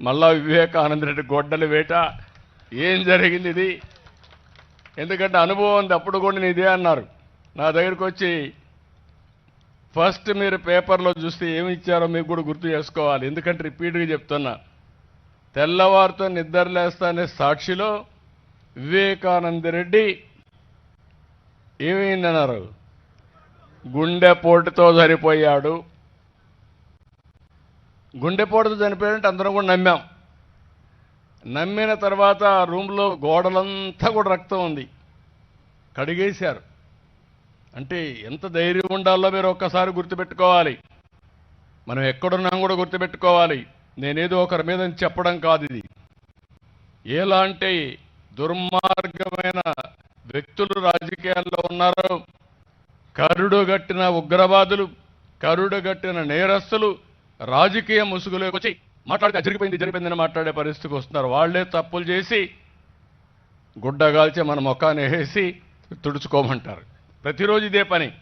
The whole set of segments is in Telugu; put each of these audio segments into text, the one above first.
మళ్ళా వివేకానంద రెడ్డి గొడ్డల వేట. ఏం జరిగింది ఇది? ఎందుకంటే అనుభవం ఉంది అప్పుడు కూడా నేను ఇదే అన్నారు. నా దగ్గరికి వచ్చి ఫస్ట్ మీరు పేపర్లో చూస్తే ఏమి ఇచ్చారో మీకు కూడా గుర్తు చేసుకోవాలి. ఎందుకంటే రిపీట్గా చెప్తున్నా. తెల్లవారితో నిద్రలేస్తానే సాక్షిలో వివేకానంద రెడ్డి ఏమైందన్నారు? గుండెపోటుతో సరిపోయాడు. గుండెపోటుతో చనిపోయాడంటే అందరం కూడా నమ్మాం. నమ్మిన తర్వాత ఆ రూమ్లో గోడలంతా కూడా రక్తం ఉంది. కడిగేశారు. అంటే ఎంత ధైర్యం ఉండాలో మీరు ఒక్కసారి గుర్తుపెట్టుకోవాలి. మనం ఎక్కడున్నాం కూడా గుర్తుపెట్టుకోవాలి. నేనేదో ఒకరి మీద చెప్పడం కాదు ఇది. ఎలాంటి దుర్మార్గమైన వ్యక్తులు రాజకీయాల్లో ఉన్నారో కరుడుగట్టిన ఉగ్రవాదులు కరుడుగట్టిన నేరస్తులు రాజకీయ ముసుగులోకి వచ్చి మాట్లాడితే జరిగిపోయింది జరిగిపోయిందని మాట్లాడే పరిస్థితికి వస్తున్నారు. వాళ్ళే తప్పులు చేసి గుడ్డగాల్చి మన ముఖాన్ని వేసి తుడుచుకోమంటారు. ప్రతిరోజు ఇదే పని.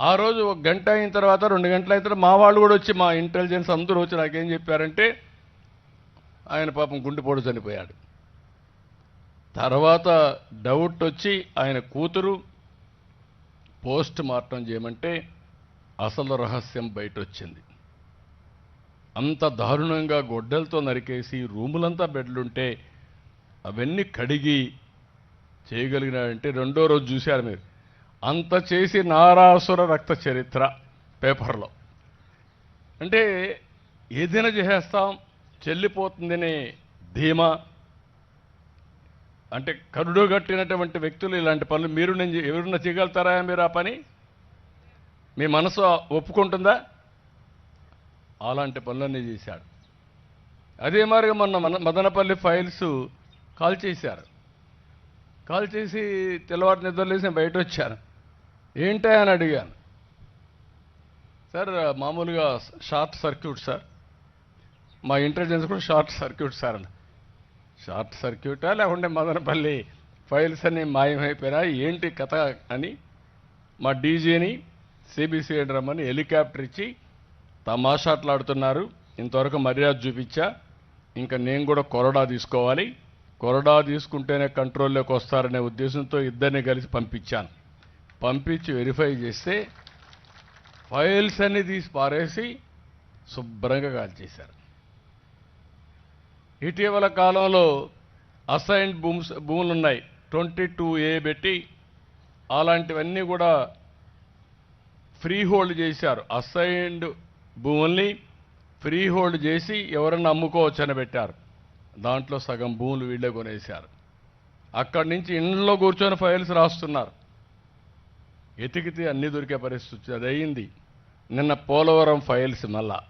ఆ రోజు ఒక గంట అయిన తర్వాత రెండు గంటల అయిన తర్వాత మా వాళ్ళు కూడా వచ్చి మా ఇంటెలిజెన్స్ అందరూ వచ్చి నాకేం చెప్పారంటే ఆయన పాపం గుండెపోటు చనిపోయాడు. తర్వాత డౌట్ వచ్చి ఆయన కూతురు పోస్ట్ మార్టం చేయమంటే అసలు రహస్యం బయట వచ్చింది అంత దారుణంగా గొడ్డలతో నరికేసి రూములంతా బెడ్లుంటే అవన్నీ కడిగి చేయగలిగినాడంటే రెండో రోజు చూశారు మీరు. అంత చేసి నారాసుర రక్త చరిత్ర పేపర్లో. అంటే ఏదైనా చేసేస్తాం చెల్లిపోతుందనే ధీమా. అంటే కరుడు కట్టినటువంటి వ్యక్తులు ఇలాంటి పనులు మీరు నేను చే- ఎవరన్నా చేయగలుగుతారా మీరు ఆ పని? మీ మనసు ఒప్పుకుంటుందా? అలాంటి పనులన్నీ చేశాడు. అదే మాదిరిగా మొన్న మదనపల్లి ఫైల్స్ కాల్ చేశారు. కాల్ చేసి తెల్లవారు నిద్రలేసి నేను బయట వచ్చాను ఏంటా అని అడిగాను. సార్ మామూలుగా షార్ట్ సర్క్యూట్ సార్. మా ఇంటెలిజెన్స్ కూడా షార్ట్ సర్క్యూట్ సార్ అని షార్ట్ సర్క్యూటా లేకుంటే మదనపల్లి ఫైల్స్ అన్ని మాయమైపోయినా ఏంటి కథ అని మా డీజీని సిబిసి రమ్మని హెలికాప్టర్ ఇచ్చి తమాషాట్లాడుతున్నారు. ఇంతవరకు మర్యాద చూపించా. ఇంకా నేను కూడా కొరడా తీసుకోవాలి. కొరడా తీసుకుంటేనే కంట్రోల్లోకి వస్తారనే ఉద్దేశంతో ఇద్దరిని కలిసి పంపించాను. పంపించి వెరిఫై చేస్తే ఫైల్స్ అన్ని తీసి పారేసి శుభ్రంగా కాల్చేశారు ఇటీవల కాలంలో అసైన్డ్ భూమ్స్ భూములు ఉన్నాయి ట్వంటీ టూ ఏ పెట్టి అలాంటివన్నీ కూడా ఫ్రీ హోల్డ్ చేశారు. అసైన్డ్ భూముల్ని ఫ్రీ హోల్డ్ చేసి ఎవరన్నా అమ్ముకోవచ్చని పెట్టారు. దాంట్లో సగం భూములు వీళ్ళే కొనేశారు. అక్కడి నుంచి ఇంట్లో కూర్చొని ఫైల్స్ రాస్తున్నారు. ఎతికితే అన్ని దొరికే పరిస్థితి అది అయింది. నిన్న పోలవరం ఫైల్స్ మళ్ళా.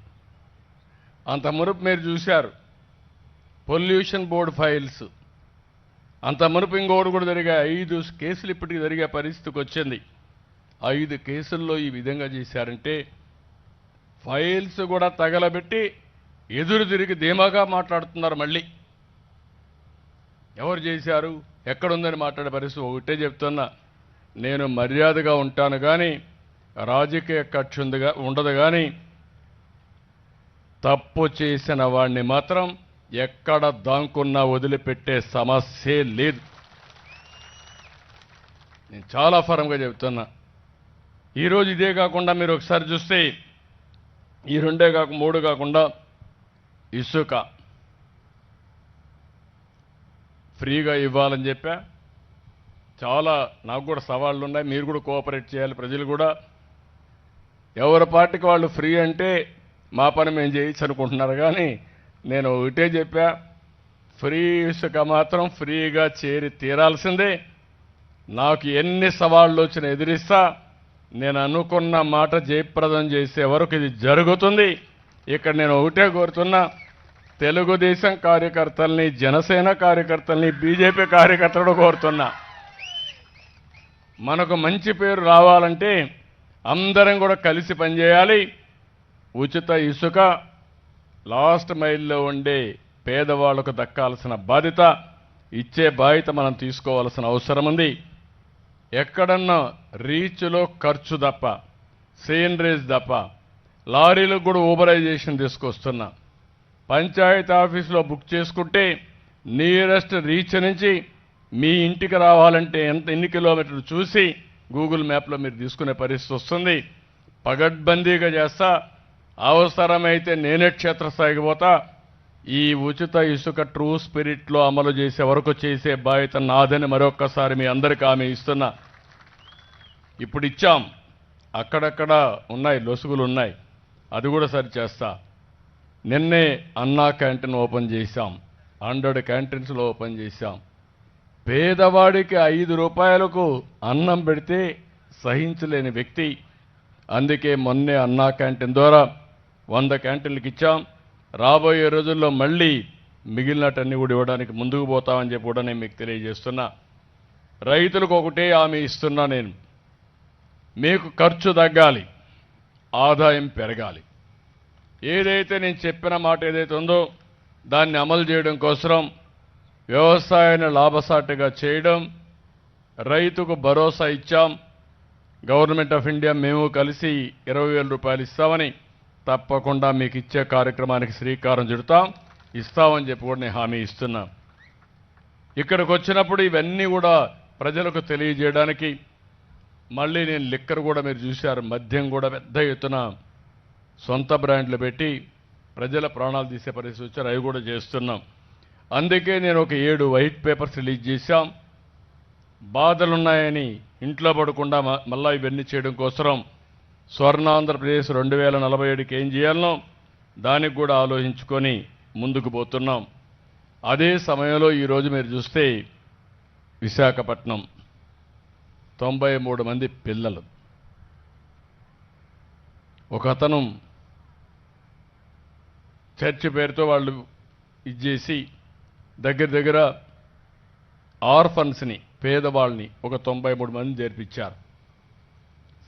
అంత మునుపు మీరు చూశారు. Pollution board files. అంత మునుపు ఇంకోటి కూడా జరిగే ఐదు కేసులు ఇప్పటికి జరిగే పరిస్థితికి వచ్చింది. ఐదు కేసుల్లో ఈ విధంగా చేశారంటే ఫైల్స్ కూడా తగలబెట్టి ఎదురు తిరిగి ధీమాగా మాట్లాడుతున్నారు మళ్ళీ. ఎవరు చేశారు? ఎక్కడుందని మాట్లాడే పరిస్థితి ఒకటే చెప్తున్నా. నేను మర్యాదగా ఉంటాను కానీ రాజకీయ కక్ష ఉందిగా ఉండదు కానీ తప్పు చేసిన వాడిని మాత్రం ఎక్కడ దాంకున్నా వదిలిపెట్టే సమస్యే లేదు. నేను చాలా ఫరంగా చెబుతున్నా ఈరోజు ఇదే కాకుండా మీరు ఒకసారి చూస్తే ఈ రెండే కాక మూడు కాకుండా ఇసుక. ఫ్రీగా ఇవ్వాలని చెప్పా. చాలా నాకు కూడా సవాళ్ళు ఉన్నాయి. మీరు కూడా కోఆపరేట్ చేయాలి. ప్రజలు కూడా ఎవరి పార్టీకి వాళ్ళు ఫ్రీ అంటే మా పని మేము చేయొచ్చు అనుకుంటున్నారు. కానీ నేను ఒకటే చెప్పా ఫ్రీ ఇసుక మాత్రం ఫ్రీగా చేరి తీరాల్సిందే. నాకు ఎన్ని సవాళ్ళు వచ్చినా ఎదిరిస్తా. నేను అనుకున్న మాట జయప్రదం చేసే వరకు ఇది జరుగుతుంది. ఇక్కడ నేను ఒకటే కోరుతున్నా తెలుగుదేశం కార్యకర్తల్ని జనసేన కార్యకర్తల్ని బీజేపీ కార్యకర్తలు కోరుతున్నా. మనకు మంచి పేరు రావాలంటే అందరం కూడా కలిసి పనిచేయాలి. ఉచిత ఇసుక లాస్ట్ మైల్లో ఉండే పేదవాళ్ళకు దక్కాల్సిన బాధ్యత ఇచ్చే బాధ్యత మనం తీసుకోవాల్సిన అవసరం ఉంది. ఎక్కడన్నా రీచ్లో ఖర్చు తప్ప సేన్ రేజ్ తప్ప లారీలకు కూడా ఊబరైజేషన్ తీసుకొస్తున్నా. పంచాయతీ ఆఫీసులో బుక్ చేసుకుంటే నియరెస్ట్ రీచ్ నుంచి మీ ఇంటికి రావాలంటే ఎంత ఎన్ని కిలోమీటర్లు చూసి గూగుల్ మ్యాప్లో మీరు తీసుకునే పరిస్థితి వస్తుంది. పగడ్బందీగా చేస్తా అవసరమైతే నేనే క్షేత్రస్థాయికి పోతా ఈ ఉచిత ఇసుక ట్రూ స్పిరిట్లో అమలు చేసే వరకు చేసే బాధ్యత నాదని మరొక్కసారి మీ అందరికీ ఆమె ఇస్తున్నా. ఇప్పుడు ఇచ్చాం. అక్కడక్కడ ఉన్నాయి లొసుగులు ఉన్నాయి. అది కూడా సరి చేస్తా. నిన్నే అన్నా క్యాంటీన్ ఓపెన్ చేశాం. హండ్రెడ్ క్యాంటీన్స్లో ఓపెన్ చేశాం. పేదవాడికి ఐదు రూపాయలకు అన్నం పెడితే సహించలేని వ్యక్తి. అందుకే మొన్నే అన్నా క్యాంటీన్ ద్వారా వంద క్యాంటీన్లకు ఇచ్చాం. రాబోయే రోజుల్లో మళ్ళీ మిగిలినటన్ని కూడా ఇవ్వడానికి ముందుకు పోతామని చెప్పి కూడా నేను మీకు తెలియజేస్తున్నా. రైతులకు ఒకటే హామీ ఇస్తున్నా నేను. మీకు ఖర్చు తగ్గాలి ఆదాయం పెరగాలి. ఏదైతే నేను చెప్పిన మాట ఏదైతే ఉందో దాన్ని అమలు చేయడం కోసం వ్యవసాయాన్ని లాభసాటిగా చేయడం రైతుకు భరోసా ఇచ్చాం గవర్నమెంట్ ఆఫ్ ఇండియా మేము కలిసి ఇరవై వేల రూపాయలు ఇస్తామని తప్పకుండా మీకు ఇచ్చే కార్యక్రమానికి శ్రీకారం చుడతాం. ఇస్తామని చెప్పి కూడా నేను హామీ ఇస్తున్నా. ఇక్కడికి వచ్చినప్పుడు ఇవన్నీ కూడా ప్రజలకు తెలియజేయడానికి మళ్ళీ నేను లిక్కర్ కూడా మీరు చూశారు. మద్యం కూడా పెద్ద ఎత్తున సొంత బ్రాండ్లు పెట్టి ప్రజల ప్రాణాలు తీసే పరిస్థితి వచ్చారు. అవి కూడా చేస్తున్నాం. అందుకే నేను ఒక ఏడు వైట్ పేపర్స్ రిలీజ్ చేశాం. బాధలున్నాయని ఇంట్లో పడకుండా మ- ఇవన్నీ చేయడం కోసం స్వర్ణాంధ్రప్రదేశ్ రెండు వేల నలభై ఏడుకి ఏం చేయాలనో దానికి కూడా ఆలోచించుకొని ముందుకు పోతున్నాం. అదే సమయంలో ఈరోజు మీరు చూస్తే విశాఖపట్నం తొంభై మూడు మంది పిల్లలు. ఒక అతను చర్చి పేరుతో వాళ్ళు ఇచ్చేసి దగ్గర దగ్గర ఆర్ఫన్స్ని పేదవాళ్ళని ఒక తొంభై మూడు మంది చేర్పించారు.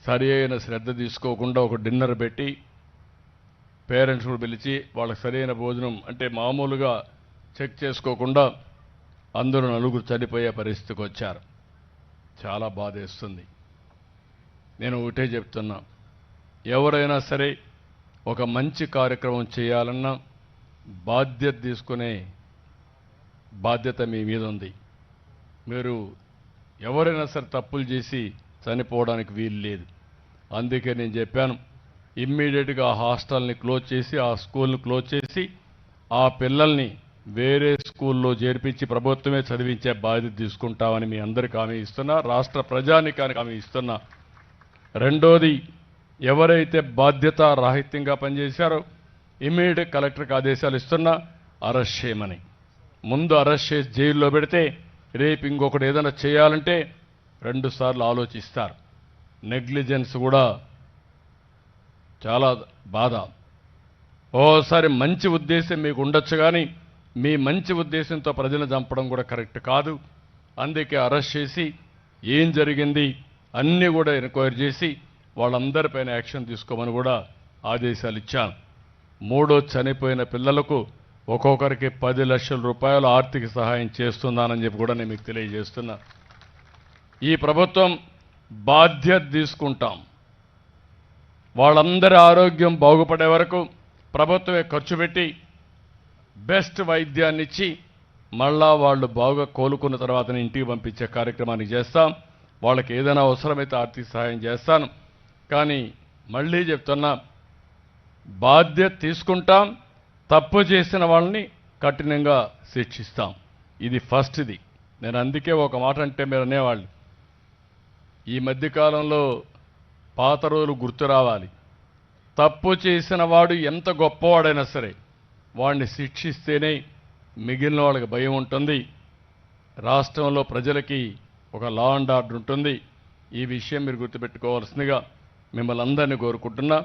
సరి అయిన శ్రద్ధ తీసుకోకుండా ఒక డిన్నర్ పెట్టి పేరెంట్స్ కూడా పిలిచి వాళ్ళకి సరైన భోజనం అంటే మామూలుగా చెక్ చేసుకోకుండా అందరూ నలుగురు చనిపోయే పరిస్థితికి వచ్చారు. చాలా బాధేస్తుంది నేను ఒకటే చెప్తున్నా. ఎవరైనా సరే ఒక మంచి కార్యక్రమం చేయాలన్నా బాధ్యత తీసుకునే బాధ్యత మీ మీద ఉంది. మీరు ఎవరైనా సరే తప్పులు చేసి చనిపోవడానికి వీలు లేదు. అందుకే నేను చెప్పాను ఇమ్మీడియట్గా ఆ హాస్టల్ని క్లోజ్ చేసి ఆ స్కూల్ని క్లోజ్ చేసి ఆ పిల్లల్ని వేరే స్కూల్లో చేర్పించి ప్రభుత్వమే చదివించే బాధ్యత తీసుకుంటామని మీ అందరికీ హామీ ఇస్తున్నా రాష్ట్ర ప్రజానికానికి హామీ ఇస్తున్నా. రెండోది ఎవరైతే బాధ్యత రాహిత్యంగా పనిచేశారో ఇమ్మీడియట్ కలెక్టర్కి ఆదేశాలు ఇస్తున్నా అరెస్ట్ చేయమని. ముందు అరెస్ట్ చేసి జైల్లో పెడితే రేపు ఇంకొకటి ఏదైనా చేయాలంటే రెండు సార్లు ఆలోచిస్తారు. నెగ్లిజెన్స్ కూడా చాలా బాధ. ఓసారి మంచి ఉద్దేశం మీకు ఉండొచ్చు కానీ మీ మంచి ఉద్దేశంతో ప్రజలను చంపడం కూడా కరెక్ట్ కాదు. అందుకే అరెస్ట్ చేసి ఏం జరిగింది అన్నీ కూడా ఎంక్వైరీ చేసి వాళ్ళందరిపైన యాక్షన్ తీసుకోమని కూడా ఆదేశాలు ఇచ్చాను మూడో చనిపోయిన పిల్లలకు ఒక్కొక్కరికి పది లక్షల రూపాయలు ఆర్థిక సహాయం చేస్తున్నానని చెప్పి కూడా నేను మీకు తెలియజేస్తున్నాను ఈ ప్రభుత్వం బాధ్యత తీసుకుంటాం. వాళ్ళందరి ఆరోగ్యం బాగుపడే వరకు ప్రభుత్వమే ఖర్చు పెట్టి బెస్ట్ వైద్యాన్ని ఇచ్చి మళ్ళా వాళ్ళు బాగా కోలుకున్న తర్వాత ఇంటికి పంపించే కార్యక్రమాన్ని చేస్తాం. వాళ్ళకి ఏదైనా అవసరమైతే ఆర్థిక సహాయం చేస్తాను. కానీ మళ్ళీ చెప్తున్నా బాధ్యత తీసుకుంటాం తప్పు చేసిన వాళ్ళని కఠినంగా శిక్షిస్తాం. ఇది ఫస్ట్ది. నేను అందుకే ఒక మాట అంటే మీరు అనేవాళ్ళు ఈ మధ్యకాలంలో పాత రోజులు గుర్తు రావాలి. తప్పు చేసిన వాడు ఎంత గొప్పవాడైనా సరే వాడిని శిక్షిస్తేనే మిగిలిన వాళ్ళకి భయం ఉంటుంది. రాష్ట్రంలో ప్రజలకి ఒక లా అండ్ ఆర్డర్ ఉంటుంది. ఈ విషయం మీరు గుర్తుపెట్టుకోవాల్సిందిగా మిమ్మల్ని అందరినీ కోరుకుంటున్నా.